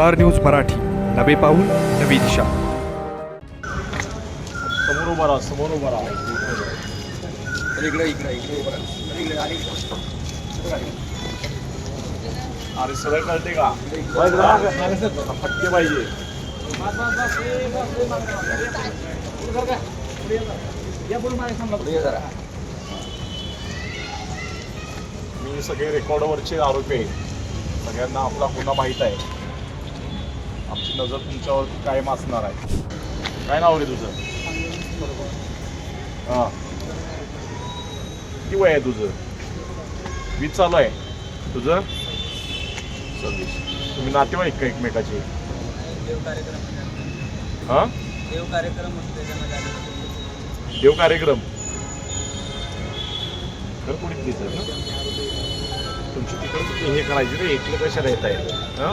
Star news Marathi. नवे पाऊल नवी दिशा. समोर उभा राहा समोर उभा राहा. अरे सगळं कळते का? फटके पाहिजे. मी सगळे रेकॉर्डवरचे आरोपी आहे. सगळ्यांना आपला गुन्हा माहीत आहे. आमची नजर तुमच्यावर कायम असणार आहे. काय नाव रे तुझं? हां. किती वय आहे तुझं? वीज चालू आहे. तुझं? सव्वीस. तुम्ही नातेवाईक का एकमेकाचे? देव कार्यक्रम हां? देव कार्यक्रम. देव कार्यक्रम तर कुणी दिसत ना? तुमची तिकडे हे करायची रे एकलं कशाला येत आहे हां?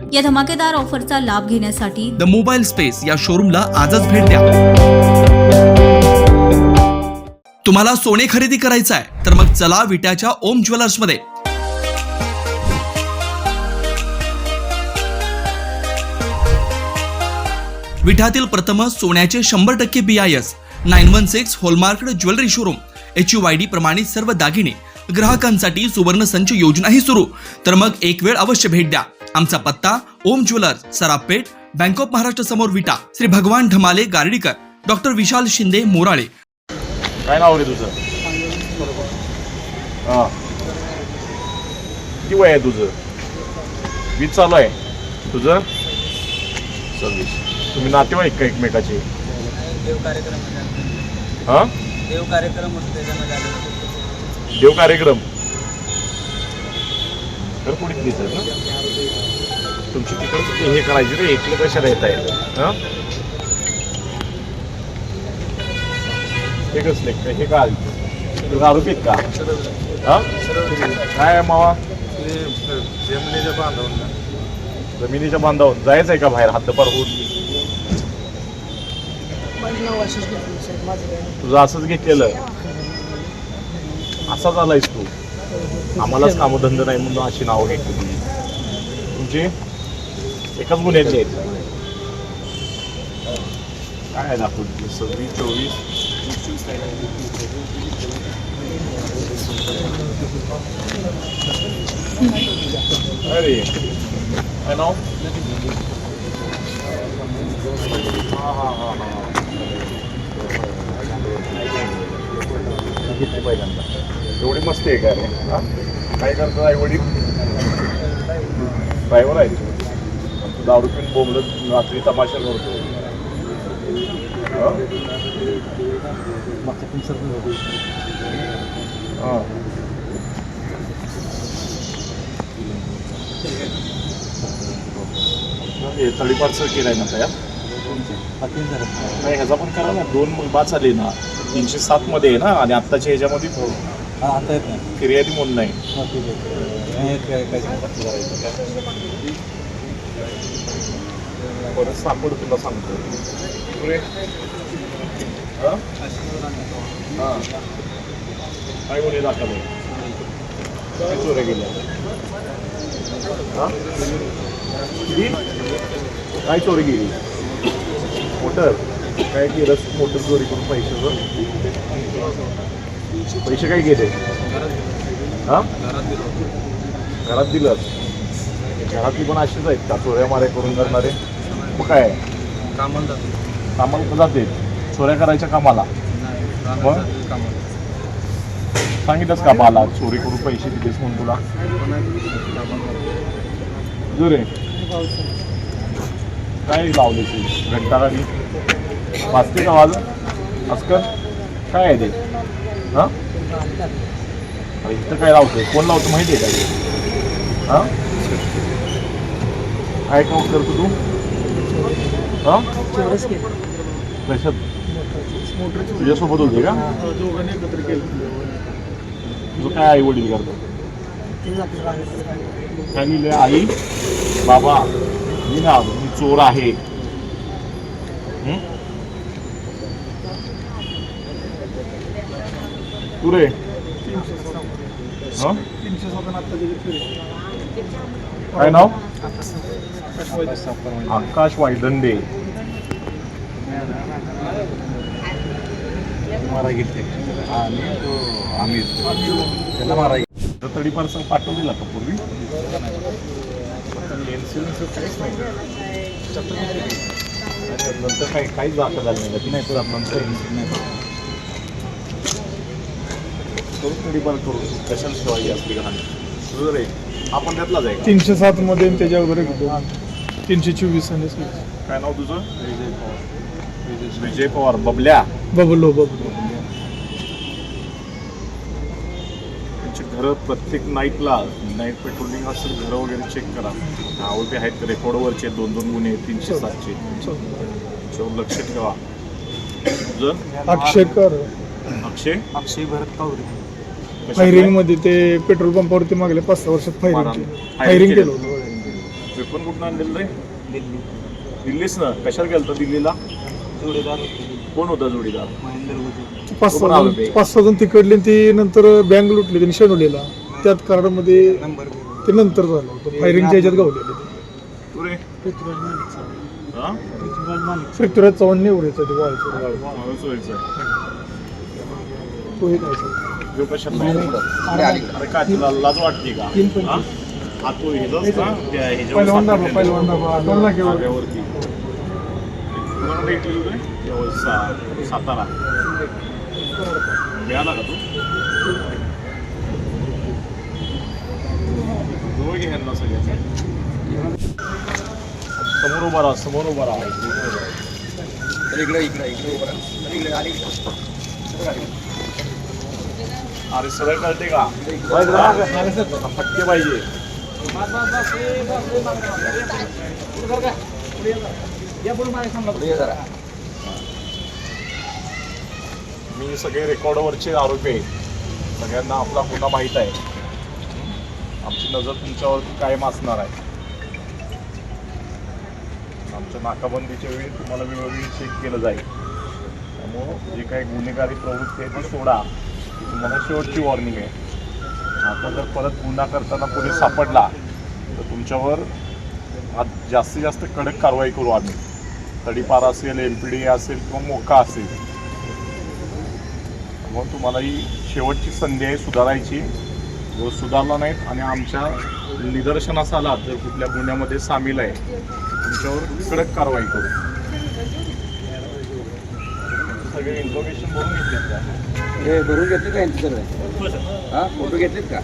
या धमाकेदार ऑफरचा लाभ घेण्यासाठी द मोबाईल स्पेस या शोरूमला आजच भेट द्या. तुम्हाला सोने खरेदी करायचं आहे तर मग चला विट्याच्या ओम ज्वेलर्समध्ये. विठातील प्रथम सोन्याचे शंभर टक्के B I S nine one six hallmark jewellery showroom H U I D प्रमाणित सर्व दागिने. ग्राहकांसाठी सुवर्ण संच योजनाही सुरू. तर मग एक वेळ अवश्य भेट द्या. आमचा पत्ता Om jewellers Sarapeth bank of Maharashtra समोर विटा. श्री भगवान ढमाले गार्डीकर. डॉक्टर विशाल शिंदे मोराळे. काय नाव रे तुझं? हां. किती वय आहे तुझं? वीज चालू आहे. तुझं? सव्वीस. तुम्ही नातेवाईक का एकमेकाचे? देव कार्यक्रम. हां देव कार्यक्रम तर कुणी दिसत ना तुमची तिकडे हे करायचे रे एकलं कशाला येत आहे हां? हे कसले हे काय? तुम्ही आरोपी आहेत का? हां? काय मावा? जमिनीच्या बांधवून जमिनीच्या बांधावर जायचं आहे का बाहेर हद्दपार होऊन? तुझं असंच घेतलेलं? असाच आलायस तू. आम्हालाच कामधंद नाही म्हणून अशी नावं घेतली. तुमची एकाच गुन्ह्याची आहेत. काय आहे दाखवली सव्वीस चोवीस अरे काय नाव? हां हां हां हां. घेतली पहिल्यांदा एवढी मस्ती आहे का रे? हा? काय करतात आई वडील? ड्रायव्हर आहे. तू दारू पिऊन बोंबलत रात्री तमाशा करतो हा? हा. हे सर केलाय ना तयार? नाही ह्याचा पण करा ना. दोन बाद झाले ना. तीनशे सात मध्ये आहे ना? आणि आत्ताच्या ह्याच्यामध्ये? आता येत नाही फिर्यादी म्हणून नाही हा, ठीक आहे. हे काय- काय सांगतात? परत सापड तुला सांगतो पुरे हा? हा. काय गुन्हे दाखल आहे काय चोऱ्या गेल्या हा? किती? काय चोरी गेली मोटर काय केलं मोटर चोरी करून पैसे पैसे काय गेले हा? घरात दिलं. घरातली पण अशीच आहेत का चोऱ्या माऱ्या करून करणारे. मग काय? कामाला जातो. कामाला तर जाते? चोऱ्या करायच्या कामाला. मग? सांगितलंच का बाला चोरी करून पैसे दिलेस म्हणून तुला? जुरे काय लावले तू? घंटा गाडी वाजते का वाज अस्कर काय आहे ते? हां? अरे इथं काय लावतोय? कोण लावतो माहिती आहे का? हां? काय काम करतो तू? हां? कशात तुझ्यासोबत होते का? दोघांनी एकत्र केलं तुझं काय आई वडील करतो काय लिहिलं आई बाबा मी ना मी चोर आहे. तू रे? तीनशे सात आत्ता त्याचे काय नाव? आकाश वायदंडे. मारा घेतले आणि तो आम्ही त्याला मारा तर तडीपार संघ पाठवलेला का पूर्वी? काहीच नाही. नंतर काही काहीच दाखल झालं नाही. तर नंतर करू तडीपार करू कशाला ठेवायची तुझं रे आपण त्यातलाच आहे का? तीनशे सात मध्ये आणि त्याच्यावर एक दोन तीनशे चोवीस आणि काय नाव तुझं? विजय पवार. बबल्या. बबलो बबलो. त्यांची घरं प्रत्येक नाईटला नाईट पेट्रोलिंग असेल घरं वगैरे चेक करा. आवडते आहेत रेकॉर्डवरचे? दोन दोन गुन्हे तीनशे सातशे त्याच्यावर लक्ष ठेवा. तुझं? अक्षय कर. अक्षय? अक्षय भरत कावरे फायरिंग? मध्ये ते पेट्रोल पंपावरती मागल्या पाच सहा वर्षात फायरिंग फायरिंग केलं. होतं. वेपन कुठून आणलेलं रे? दिल्ली. दिल्लीच ना? कशाला गेलता दिल्लीला? जोडीदार. कोण होता जोडीदार? महेंद्र पाच सहा जण. पाच सहा जण तिकडले आणि ती नंतर बँक लुटली त्यांनी शेणवलेला. त्यात कराडमध्ये नंबर ते नंतर झालं होतं. फायरिंगच्या ह्याच्यात गावलेले ते. तू रे? हा? पृथ्वीराज चव्हाण निवडायचं ते वाळचं. माणूस व्हायचं आहे. तो हे काय कशात नाही अरे काय तुला लाज वाटते का? हा? हा तो का? त्या सापडलेला. सा- सातारा. मिळाला का तू? जवळ घे ह्यांना सगळ्यांना. समोर उभा राहा समोर उभा राहा. इकडे इकडे इकडे उभं राहा. इकडे आली अरे सरळ कळते का? फटके पाहिजे. मी सगळे रेकॉर्डवरचे आरोपी आहेत सगळ्यांना आपला गुन्हा माहीत आहे. आमची नजर तुमच्यावरती कायम असणार आहे. आमच्या नाकाबंदीच्या वेळी तुम्हाला वेळोवेळी चेक केलं जाईल. त्यामुळं जे काही गुन्हेगारी प्रवृत्ती आहे ती सोडा. तुम्हाला शेवटची वॉर्निंग आहे. आता जर परत गुन्हा करताना पोलीस सापडला तर तुमच्यावर आज जास्तीत जास्त कडक कारवाई करू आम्ही. तडीपार असेल एम पी डी असेल किंवा मोका असेल. मग तुम्हाला ही शेवटची संधी आहे सुधारायची. व सुधारला नाहीत आणि आमच्या निदर्शनास आलात जर कुठल्या गुन्ह्यामध्ये सामील आहे तुमच्यावर कडक कारवाई करू. सगळे इन्फॉर्मेशन भरून घेतले का? हे भरून घेतले का यांची सगळे हा फोटो घेतलेत का?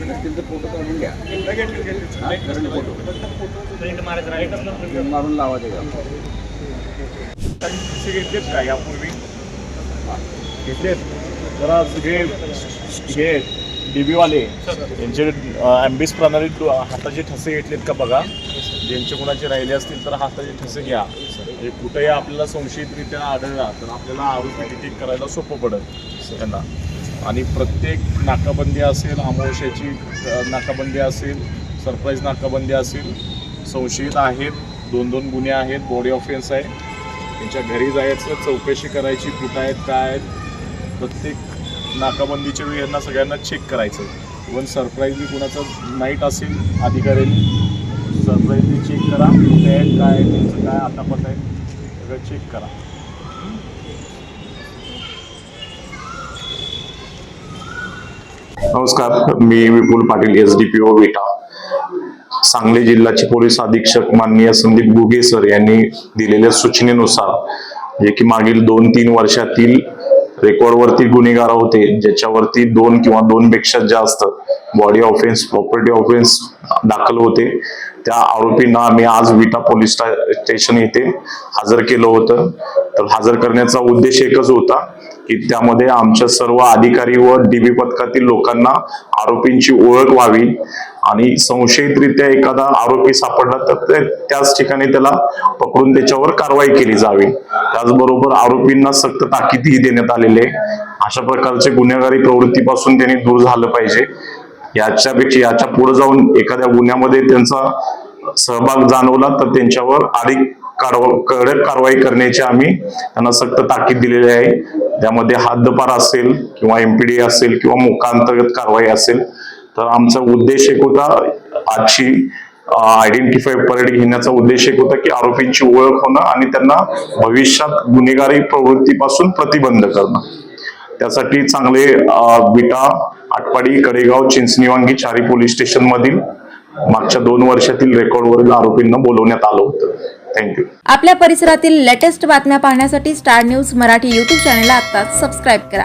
नसतील तर फोटो काढून घ्या. हा, करंट फोटो. मारून लावा ते का काही पैसे घेतलेत का यापूर्वी? घेतलेत. जरा सगळे हे डीबीवाले यांचे ॲम्बिस प्रणाली हाताचे ठसे घेतलेत का बघा? ज्यांचे कोणाचे राहिले असतील तर हाताचे ठसे घ्या. म्हणजे कुठेही आपल्याला संशयितरित्या आढळला तर आपल्याला आरोपी डिटेक्ट करायला सोपं पडेल त्यांना. आणि प्रत्येक नाकाबंदी असेल अमावश्याची नाकाबंदी असेल सरप्राईज नाकाबंदी असेल संशयित आहेत दोन दोन गुन्हे आहेत बॉडी ऑफेन्स आहे. त्यांच्या घरी जायचं चौकशी करायची कुठं आहेत काय आहेत. प्रत्येक नाकाबंदीच्या वेळी यांना सगळ्यांना चेक करायचं. इवन सरप्राईजली कुणाचं नाईट असेल अधिकाऱ्यांनी सरप्राईजली चेक करा. कुठे आहेत काय त्यांचं काय आतापत आहे. सगळं चेक करा. नमस्कार मी Vipul Patil S D P O Vita Sangli जिल्ह्याचे पोलीस अधीक्षक माननीय संदीप गुगे सर यांनी दिलेल्या सूचनेनुसार जे की मागील दोन तीन वर्षातील रेकॉर्डवरती गुन्हेगार होते ज्याच्यावरती दोन किंवा दोनपेक्षा जास्त बॉडी ऑफेन्स प्रॉपर्टी ऑफेन्स दाखल होते. त्या आरोपींना आम्ही आज विटा पोलीस स्टेशन येथे हजर केलं होतं. तर हजर करण्याचा उद्देश एकच होता की त्यामध्ये आमच्या सर्व अधिकारी व डीबी पथकातील लोकांना आरोपींची ओळख व्हावी आणि संशयितरित्या एखादा आरोपी सापडला तर ते त्याच ठिकाणी त्याला पकडून त्याच्यावर कारवाई केली जावी. त्याचबरोबर आरोपींना सक्त ताकीदही देण्यात आलेली आहे. अशा प्रकारचे गुन्हेगारी प्रवृत्तीपासून त्यांनी दूर झालं पाहिजे. याच्यापेक्षा याच्यापुढे जाऊन एखाद्या गुन्ह्यामध्ये त्यांचा सहभाग जाणवला तर त्यांच्यावर अधिक कारवा- कडक कारवाई करण्याची आम्ही त्यांना सक्त ताकीद दिलेली आहे. त्यामध्ये हद्दपार असेल किंवा एमपीडी असेल किंवा मुखांतर्गत कारवाई असेल तर आमचा उद्देश एक होता आजची आयडेंटिफाय परेड घेण्याचा उद्देश एक होता की आरोपींची ओळख होणं आणि त्यांना भविष्यात गुन्हेगारी प्रवृत्तीपासून प्रतिबंध करणं. त्यासाठी चांगले विटा आटपाडी कडेगाव चिंचणीवांगी चारी पोलीस स्टेशन मधील मागच्या दोन वर्षातील रेकॉर्डवरील आरोपींना बोलवण्यात आलं होतं. थँक्यू आपल्या परिसरातील लेटेस्ट बातम्या पाहण्यासाठी Star News Marathi YouTube channel आता सबस्क्राईब करा.